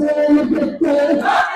Oh, at that.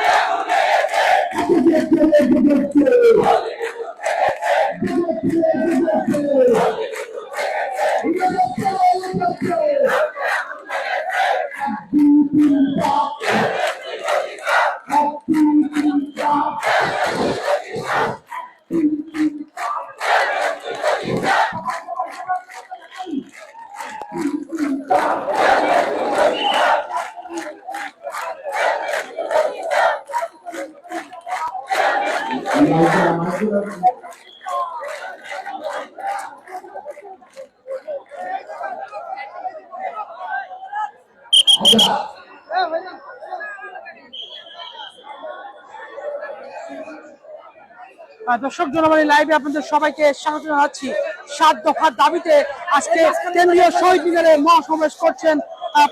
দর্শক জনগণের লাইভে আপনাদের সবাইকে স্বাগত জানাচ্ছি। সাত দফার দাবিতে আজকে কেন্দ্রীয় শহীদ মিনারে মহাসমাবেশ করছেন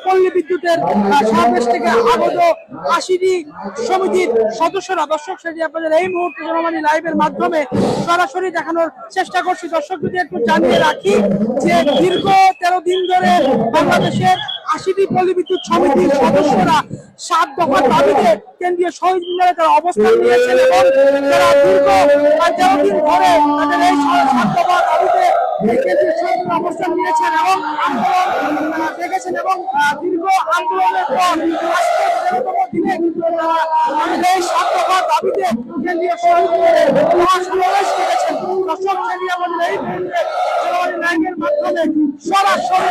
পল্লী বিদ্যুতের সমাবেশ থেকে আগত আশিটি সমিতির সদস্যরা। দর্শক, সেটি আপনাদের এই মুহূর্তে জনগণী লাইভের মাধ্যমে সরাসরি দেখানোর চেষ্টা করছি। দর্শক, যদি একটু জানিয়ে রাখি যে দীর্ঘ তেরো দিন ধরে বাংলাদেশের আশিটি পল্লীবিদ্যুৎ সমিতির সদস্যরা সাত দফার দাবিতে কেন্দ্রীয় শহীদ মিনারে তারা অবস্থান নিয়েছেন এবং তারা দীর্ঘ ধরে তাদের এই সাত দফার দাবিতে অবস্থান নিয়েছেন এবং আন্দোলন দেখেছেন এবং দীর্ঘ আন্দোলনের পর আজকে তেরোতম দিনে দাবিতে কেন্দ্রীয় মহাসমাবেশ করেছেন দর্শক শ্রেণি সরাসরি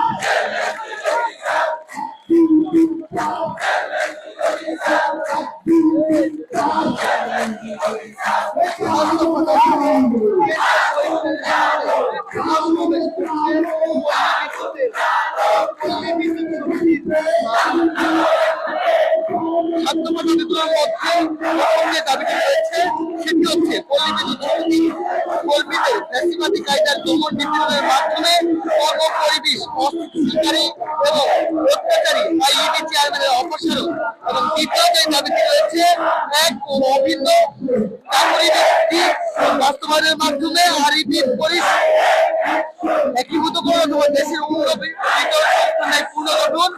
Senhor. ফ্যাসিবাদী কায়দার দমন মাধ্যমে কর্ম পরিবেশ অস্থিতিশীলকারী এবং অত্যাচারী ও দেশের পুনর্গঠন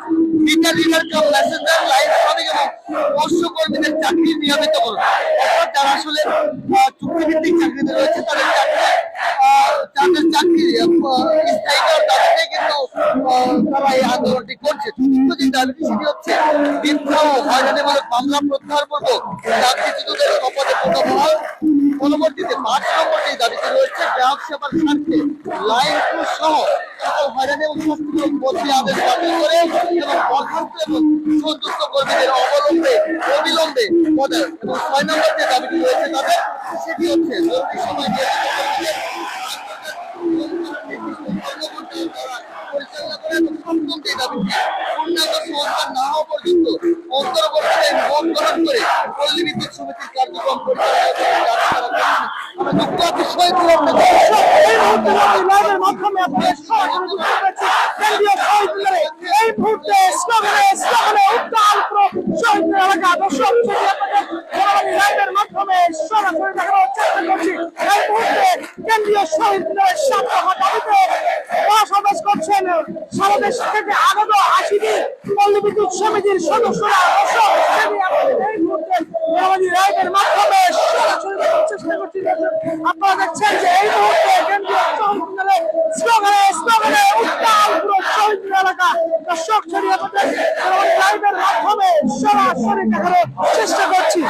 চাকরি নিয়মিত করুন অর্থাৎ যারা আসলে চুক্তিভিত্তিক চাকরিতে রয়েছে, তাদের চাকরি যাদের চাকরি আহ, দাবিতে কিন্তু তারা এই আন্দোলনটি করছে। যে দাবিটি সেটি হচ্ছে ও হয়রানিমূলক মামলা প্রত্যাহার পূর্বক চাকরিচ্যুতদের শপথে পুনর্বহাল পরবর্তীতে পাঁচ নম্বর যে দাবিতে রয়েছে গ্রাহক সেবার স্বার্থে লাইন ক্রুজ সহ সকল হয়রানি এবং শাস্তিমূলক বদলি করে এবং বরখাস্ত এবং সন্তুষ্ট কর্মীদের অবলম্বে অবিলম্বে পদে এবং ছয় নম্বর যে দাবিটি রয়েছে তাদের। সেটি হচ্ছে জরুরি সময় অন্তর্বর্তীতে করে মন করে পল্লী বিদ্যুৎ সমিতির কার্যক্রম পরিচালনা করে দাবি তারা করছেন আমরা কেন্দ্রীয় এই মাধ্যমে কেন্দ্রীয় করছেন সারা দেশ থেকে আগত আশিটি পল্লী বিদ্যুৎ সমিতির সদস্যরা দর্শক সেটি আপনাদের এই মুহূর্তে জনগণের লাইভের মাধ্যমে সরাসরি দেখানোর চেষ্টা করছি দর্শক। আপনারা দেখছেন যে এই মুহূর্তে কেন্দ্রীয় শহীদ মিনারে স্লোগানে স্লোগানে উত্তাল পুরো শহীদ এলাকা। দর্শক, ছড়িয়ে মাধ্যমে সরাসরি দেখানোর চেষ্টা করছি।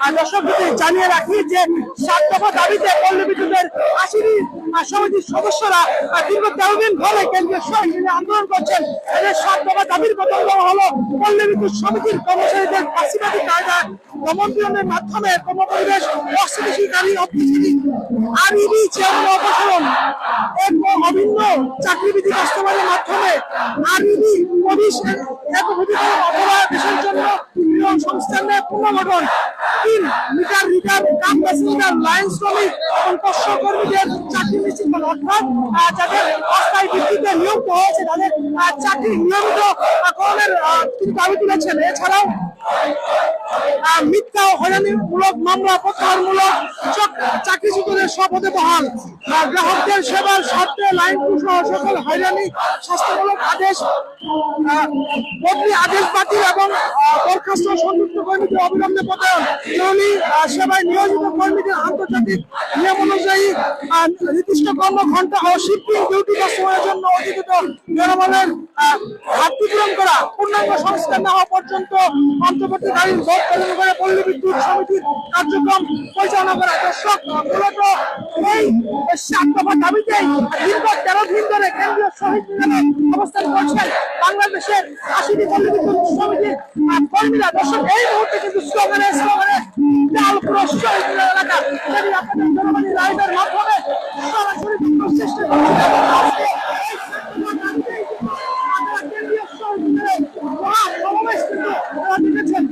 আর দর্শক জানিয়ে রাখি যে সাত দফা দাবিতে পল্লী বিদ্যুতের আহ, সমিতির সদস্যরা দীর্ঘ তেরো দিন ধরে কেন্দ্রীয় সরকার নিয়ে আন্দোলন করছেন। এদের সাত দফা দাবির দেওয়া হলো। পল্লী বিদ্যুৎ সমিতির কর্মচারীদের ফাঁসিবাদী কায়দায় দমন মাধ্যমে কর্মপরিবেশ, অস্থিতিশীলকারী অস্থিতিশীল আর ইডি চেয়ারম্যান অপসারণ, এক অভিন্ন চাকরিবিধি বাস্তবায়নের মাধ্যমে আর ইডি পুলিশ নিয়ম সংস্থানের পুনর্গঠন, তিন মিটার রিডার কাম এবং এছাড়াও গ্রাহকদের সেবার স্বার্থে লাইন সহ সকল হয়রানি স্বাস্থ্যমূলক আদেশ বদলি আদেশ বাতিল এবং বরখাস্ত সংযুক্ত কর্মীদের অবিলম্বে জরুরি সেবায় নিয়োজিত কর্মীদের আন্তর্জাতিক নিয়ম অনুযায়ী কর্ম ঘণ্টা ও শিফটিং ডিউটি কাস্টমারের জন্য অধিকৃত জনবলের ঘাটতি করা, পূর্ণাঙ্গ সংস্কার না হওয়া পর্যন্ত অন্তর্বর্তীকালীন ভোট পালন করে পল্লী বিদ্যুৎ সমিতির কার্যক্রম পরিচালনা করা। দর্শক, মূলত এই সাত দফা দাবিতে দীর্ঘ তেরো দিন ধরে কেন্দ্রীয় শহীদ মিনারে অবস্থান করছেন বাংলাদেশের আশিটি সমিতির কর্মীরা দর্শক, এই মুহূর্তে কিন্তু স্লোগানে স্লোগানে এলাকা। যদি আপনাদের জনগণের রাইডের মাধ্যমে সরাসরি চেষ্টা করছি এবং আজকে এই সাত দফা দাবিতেই কিন্তু আপনারা কেন্দ্রীয় শহীদ মিনারে মহা সমাবেশ কিন্তু আপনারা দেখেছেন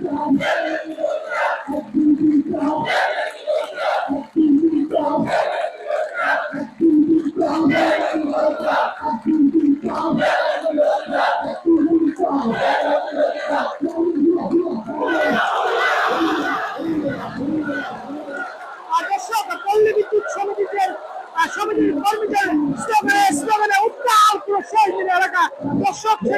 দর্শক পল্লী বিদ্যুৎ সমিতির আহ, সমিতির কর্মীদের স্লোগানে স্লোগানে উত্তাল পুরো শহীদ এলাকা দর্শক দীর্ঘ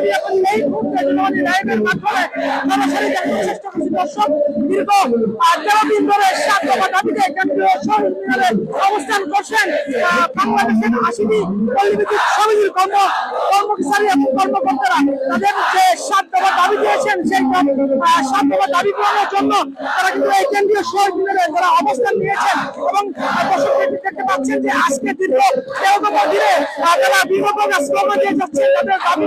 তেরো দফা দফা দাবি দিয়েছেন, সেই সাত দফা দাবি পূরণের তারা কিন্তু কেন্দ্রীয় তারা অবস্থান নিয়েছেন এবং দর্শক দেখতে পাচ্ছেন যে আজকে দীর্ঘ তেরোতম দিনে তারা বিগত স্লোগান দিয়ে যাচ্ছেন। তাদের দাবি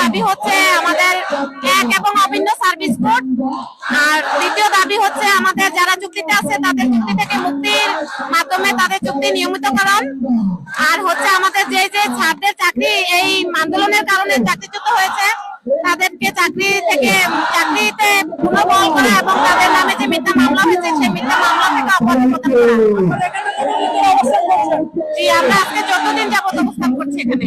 দাবি হচ্ছে আমাদের এক এবং অভিন্ন সার্ভিস কোড। আর দ্বিতীয় দাবি হচ্ছে আমাদের যারা চুক্তিতে আছে, তাদের চুক্তি থেকে মুক্তির মাধ্যমে তাদের চুক্তি নিয়মিত নিয়মিতকরণ। আর হচ্ছে আমাদের যে যে ছাত্রদের চাকরি এই আন্দোলনের কারণে চাকরিচ্যুত হয়েছে, তাদেরকে চাকরি থেকে, চাকরিতে পুনর্বহাল করা এবং তাদের নামে যে মিথ্যা মামলা হয়েছে, সেই মিথ্যা মামলা থেকে অব্যাহতি প্রদান করা। জি, আমরা আজকে যতদিন যাবত অবস্থান করছি এখানে।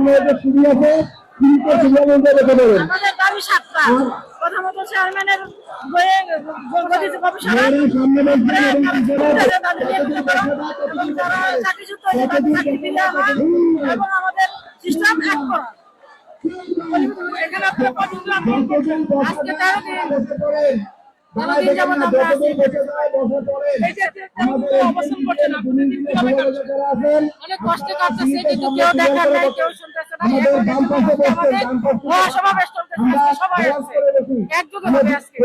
যে ছবি আছে তিনটে ছবি মধ্যে রেখে দেবেন আমাদের দাবি সাতটা প্রথমত চেয়ারম্যানের হয়ে গঠিত সামনে এবং সিস্টেম এক করা। এখানে আপনারা? আজকে তেরো আমরা আছি। আমাদের অবস্থান করছেন অনেক কষ্টে কাটতেছে কিন্তু কেউ দেখার নাই কেউ শুনতেছে না মহাসমাবেশ চলতেছে সবাই আছে। একযোগে আমরা হবে আজকে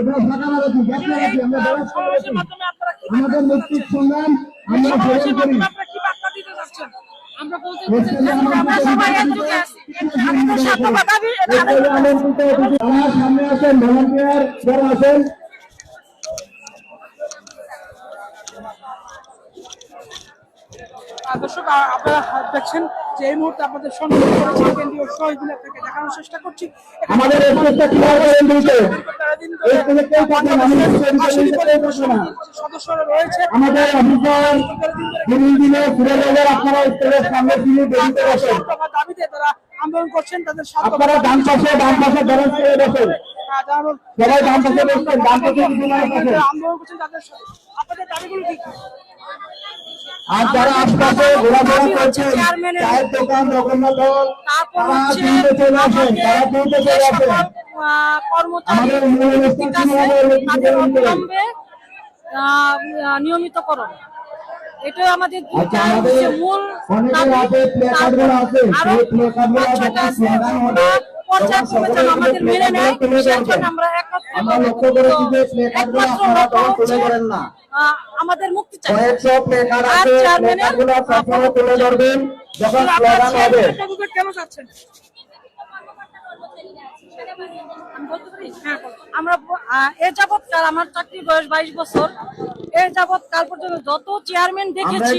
সমাবেশের মাধ্যমে আপনারা কি আমাদের সংগ্রাম আপনারা কি বার্তা দিতে চাচ্ছেন বলতে সবাই একযোগে আছি আমার সামনে আছেন ভলান্টিয়ার যারা আছেন দর্শক আপনারা দেখছেন যে এই মুহূর্তে আপনাদের সম্মান কেন্দ্রীয় দেখানোর চেষ্টা করছি। আমাদের সদস্যরা রয়েছে আমাদের আপনারা সামনে দাবিতে তারা আন্দোলন করছেন তাদের আপনারা ডান পাশে বাম পাশে ব্যালেন্স করে বসেন। সবাই ডান পাশে বসছেন ডান পাশে কিছু না বসেন। যারা আন্দোলন করছেন তাদের আপনাদের দাবিগুলো কি কি? আর যারা আশপাশে ঘোরাফেরা করছেন চায়ের দোকান জগন্নাথ তারা দিনতে চলে আসেন তারা চলে আমাদের মূল অনুষ্ঠান আহ, নিয়মিতকরণ। এটা আমাদের আচ্ছা, মূল অনেকেরগুলো আছে, গুলো আমাদের মেনে নেয় সেই জন্য আমরা একমাত্র আমাদের মুক্তি চাই। আর চেয়ারম্যানের তুলে ধরবেন যখন স্লোগান হবে। কেন হ্যাঁ, আমরা এ যাবৎ আমার চাকরি বয়স বাইশ বছর। এ যাবৎ কাল পর্যন্ত যত চেয়ারম্যান দেখেছি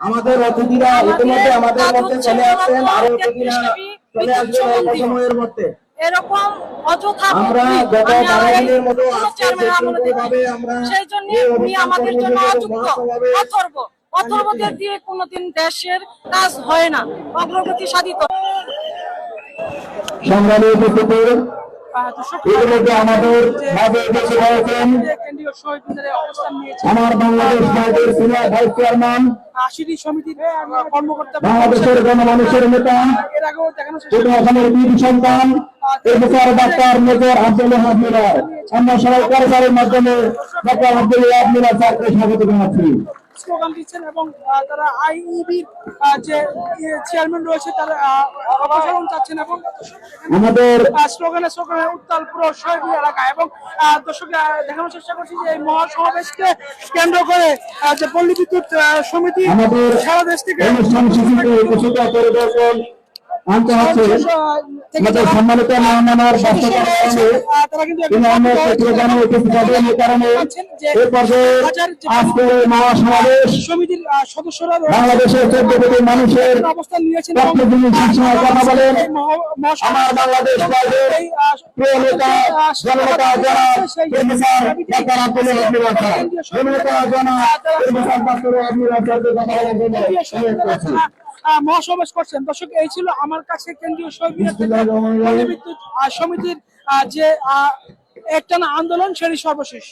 আমাদের অতিথিরা ইতিমধ্যে আমাদের মধ্যে চলে আসছেন আরও অতিথিরা চলে আসবেন অল্প সময়ের মধ্যে এরকম অযথা আমরা গত মতো। আমরা সেই জন্য এই উনি আমাদের জন্য অযোগ্য অথর্ব অথর্বদের দিয়ে কোনোদিন দেশের কাজ হয় না অগ্রগতি সাধিত সংগ্রামী উপস্থিতি আমাদের আমার বাংলাদেশ ভাইদের সিনিয়র ভাইস চেয়ারম্যান আশিটি সমিতির কর্মকর্তা বাংলাদেশের গণমানুষের নেতা বীর সন্তান প্রফেসর ডাক্তার মেজর আব্দুল হাব মিনার আমরা সবাই মাধ্যমে ডাক্তার আব্দুল স্যারকে স্বাগত জানাচ্ছি। স্লোগান দিচ্ছেন এবং তারা আইইবি যে চেয়ারম্যান রয়েছে তারা অপসারণ চাচ্ছেন এবং আমাদের স্লোগানে স্লোগানে উত্তাল পুরো শহীদ এলাকা এবং দর্শক দেখানোর চেষ্টা করছি যে এই মহাসমাবেশকে কেন্দ্র করে যে পল্লী বিদ্যুৎ সমিতি সারা দেশ থেকে অনুষ্ঠান আনতে হচ্ছে। আমাদের সম্মানিত কিন্তু তিনি অন্য সেক্রেটারি উপস্থিত হবেন এই কারণে। এই পর্যায়ে আজকে মহাসমাবেশ বাংলাদেশের চোদ্দ কোটি মানুষের কথা বলেন। আমার বাংলাদেশ প্রিয় নেতা জননেতা যারা ডাক্তার আব্দুল জননেতা আব্দুল হাব স্যারকে কথা বলার জন্য মহাসমাবেশ করছেন। দর্শক এই ছিল আমার কাছে কেন্দ্রীয় সমিতির যে আহ, একটানা আন্দোলন সেটি সর্বশেষ।